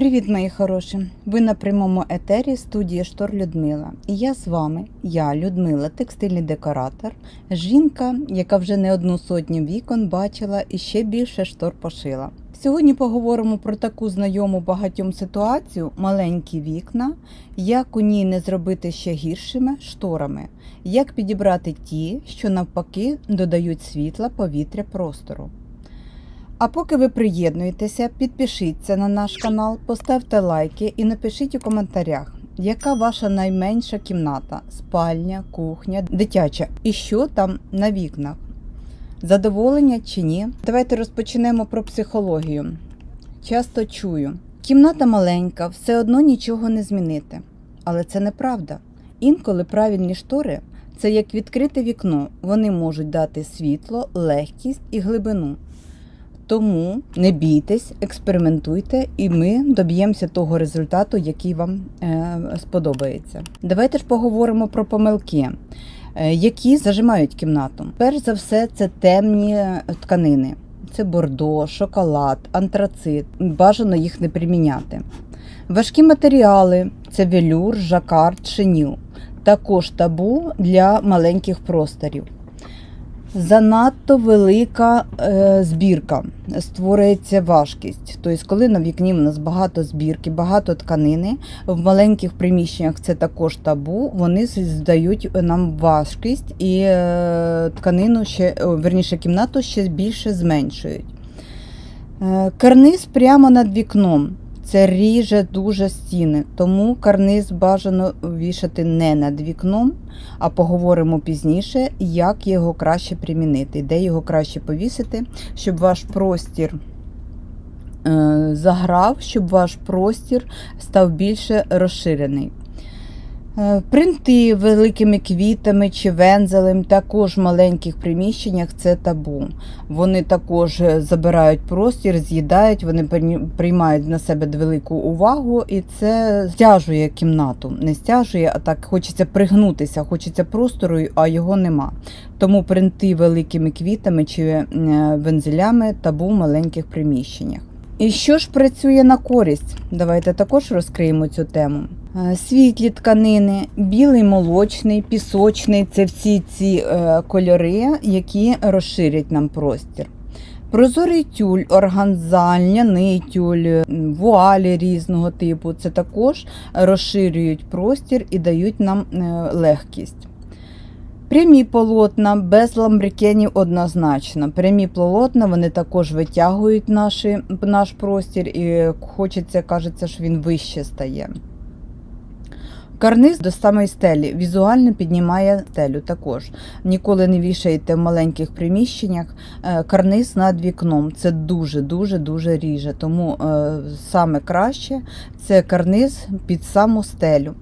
Привіт, мої хороші! Ви на прямому етері студії Штор Людмила. І я з вами, я Людмила, текстильний декоратор, жінка, яка вже не одну сотню вікон бачила і ще більше штор пошила. Сьогодні поговоримо про таку знайому багатьом ситуацію маленькі вікна, як у ній не зробити ще гіршими шторами, як підібрати ті, що навпаки додають світла, повітря, простору. А поки ви приєднуєтеся, підпишіться на наш канал, поставте лайки і напишіть у коментарях, яка ваша найменша кімната, спальня, кухня, дитяча і що там на вікнах. Задоволення чи ні? Давайте розпочнемо про психологію. Часто чую, кімната маленька, все одно нічого не змінити. Але це неправда. Інколи правильні штори це як відкрите вікно, вони можуть дати світло, легкість і глибину. Тому не бійтесь, експериментуйте, і ми доб'ємося того результату, який вам е, сподобається. Давайте ж поговоримо про помилки, е, які зажимають кімнату. Перш за все, це темні е, тканини. Це бордо, шоколад, антрацит. Бажано їх не приміняти. Важкі матеріали це велюр, жакард, шиніл. Також табу для маленьких просторів. Занадто велика е, збірка створюється важкість. Тобто, коли на вікні в нас багато збірки, багато тканини, в маленьких приміщеннях це також табу, вони здають нам важкість і е, тканину ще, верніше, кімнату ще більше зменшують. Е, карниз прямо над вікном. Це ріже дуже стіни, тому карниз бажано вішати не над вікном, а поговоримо пізніше, як його краще примінити, де його краще повісити, щоб ваш простір е, заграв, щоб ваш простір став більше розширений. Е, Принти великими квітами чи вензелем також в маленьких приміщеннях це табу. Вони також е, забирають простір, з'їдають, вони приймають на себе велику увагу, і це стяжує кімнату. Не стяжує, а так хочеться пригнутися, хочеться простору, а його нема. Тому принти великими квітами чи е, вензелями табу в маленьких приміщеннях. І що ж працює на користь? Давайте також розкриємо цю тему. Е, Світлі тканини, білий молочний, пісочний це всі ці е, кольори, які розширять нам простір. Прозорий тюль, органза, льняний тюль, вуалі різного типу це також розширюють простір і дають нам е, легкість. Прямі полотна без ламбрикенів однозначно. Прямі полотна вони також витягують наші, наш простір і хочеться, кажеться, що він вище стає. Карниз до самої стелі візуально піднімає стелю також. Ніколи не вішаєте в маленьких приміщеннях е, карниз над вікном. Це дуже-дуже дуже ріже. Тому е, саме краще це карниз під саму стелю.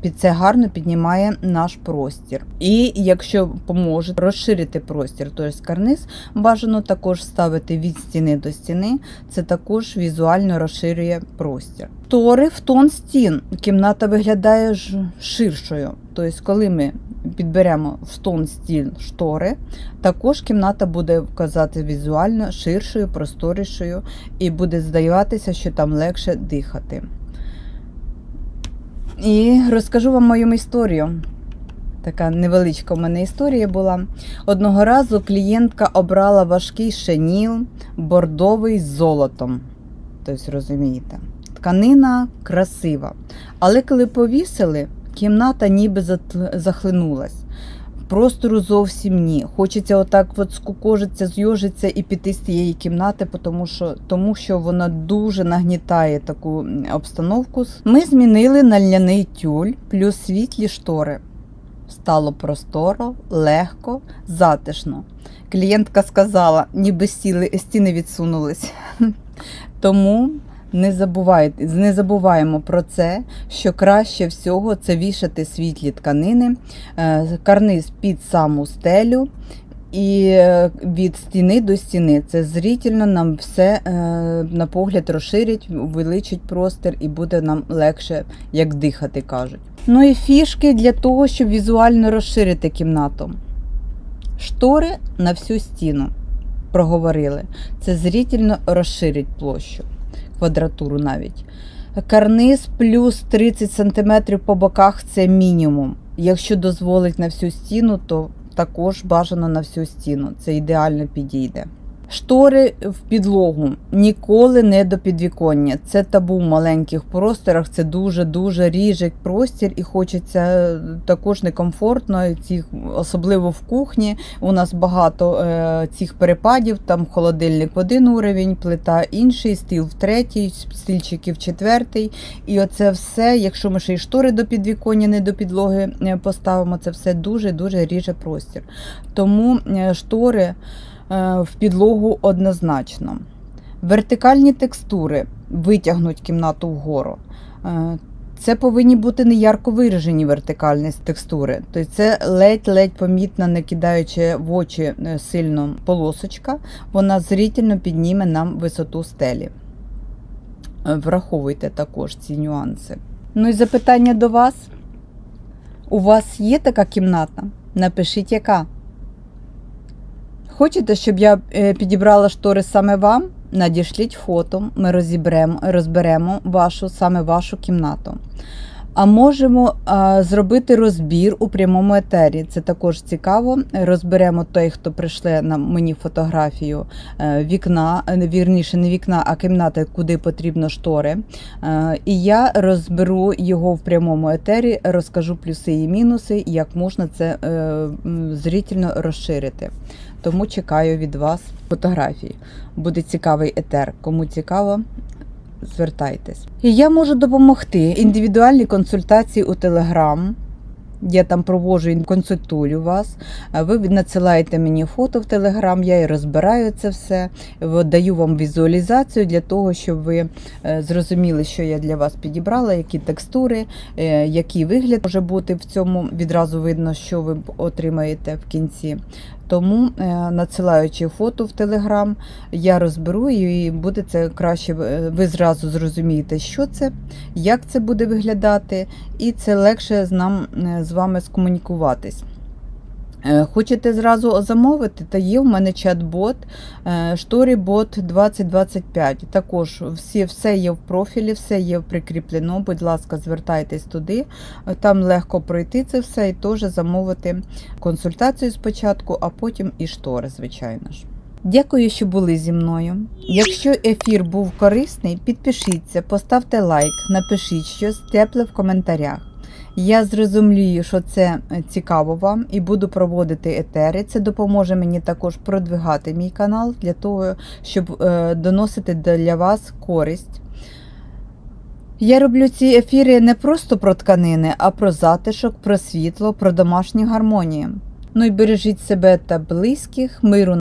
Під це гарно піднімає наш простір. І якщо поможе розширити простір, тобто карниз бажано також ставити від стіни до стіни. Це також візуально розширює простір. Тори в тон стін. Кімната виглядає ширшою. Тобто, коли ми підберемо в тон стін штори, також кімната буде вказати візуально ширшою, просторішою, і буде здаватися, що там легше дихати. І розкажу вам мою історію. Така невеличка в мене історія була. Одного разу клієнтка обрала важкий шеніл бордовий з золотом. Тобто, розумієте, тканина красива. Але коли повісили, кімната ніби захлинулась. Простору зовсім ні. Хочеться отак от скукожитися, зйожитися і піти з цієї кімнати, тому що, тому що вона дуже нагнітає таку обстановку. Ми змінили на льняний тюль плюс світлі штори. Стало просторо, легко, затишно. Клієнтка сказала, ніби стіли, стіни відсунулись. Тому не, забувайте, не забуваємо про це, що краще всього це вішати світлі тканини, е, карниз під саму стелю. І е, від стіни до стіни це зрительно нам все е, на погляд розширить, увеличить простір і буде нам легше, як дихати, кажуть. Ну і фішки для того, щоб візуально розширити кімнату. Штори на всю стіну проговорили. Це зрительно розширить площу. Квадратуру навіть. Карниз плюс 30 см по боках це мінімум. Якщо дозволить на всю стіну, то також бажано на всю стіну. Це ідеально підійде. Штори в підлогу ніколи не до підвіконня. Це табу в маленьких просторах. Це дуже дуже ріже простір, і хочеться також некомфортно. Цих, особливо в кухні. У нас багато е, цих перепадів. Там холодильник в один уровень, плита інший, стіл в третій, стільчики в четвертий. І оце все, якщо ми ще й штори до підвіконня, не до підлоги е, поставимо, це все дуже дуже ріже простір. Тому е, штори е, в підлогу однозначно. Вертикальні текстури витягнуть кімнату вгору. Е, Це повинні бути не ярко виражені вертикальні текстури. Тобто це ледь-ледь помітна, не кидаючи в очі е, сильно полосочка, вона зрительно підніме нам висоту стелі. Е, Враховуйте також ці нюанси. Ну і запитання до вас. У вас є така кімната? Напишіть, яка. Хочете, щоб я е, підібрала штори саме вам? Надішліть фото, ми розіберемо, розберемо вашу, саме вашу кімнату. А можемо а, зробити розбір у прямому етері. Це також цікаво. Розберемо той, хто прийшли на мені фотографію е, вікна, е, вірніше, не вікна, а кімнати, куди потрібно штори. Е, І я розберу його в прямому етері, розкажу плюси і мінуси, як можна це е, зрительно розширити. Тому чекаю від вас фотографії. Буде цікавий етер. Кому цікаво, звертайтесь. І я можу допомогти. Індивідуальні консультації у Телеграм. Я там проводжу і консультую вас. Ви надсилаєте мені фото в Телеграм, я і розбираю це все. Даю вам візуалізацію для того, щоб ви е, зрозуміли, що я для вас підібрала, які текстури, е, який вигляд може бути в цьому. Відразу видно, що ви отримаєте в кінці. Тому, е, надсилаючи фото в Телеграм, я розберу і буде це краще. е, Ви зразу зрозумієте, що це, як це буде виглядати, і це легше з нам е, з вами скомунікуватись. Е, Хочете зразу замовити? Та є в мене чат-бот е, StoryBot 2025. Також всі, все є в профілі, все є прикріплено. Будь ласка, звертайтесь туди. Там легко пройти це все і теж замовити консультацію спочатку, а потім і штори, звичайно ж. Дякую, що були зі мною. Якщо ефір був корисний, підпишіться, поставте лайк, напишіть щось тепле в коментарях. Я зрозумію, що це е, цікаво вам, і буду проводити етери. Це допоможе мені також продвигати мій канал для того, щоб е, доносити для вас користь. Я роблю ці ефіри не просто про тканини, а про затишок, про світло, про домашню гармонію. Ну і бережіть себе та близьких, миру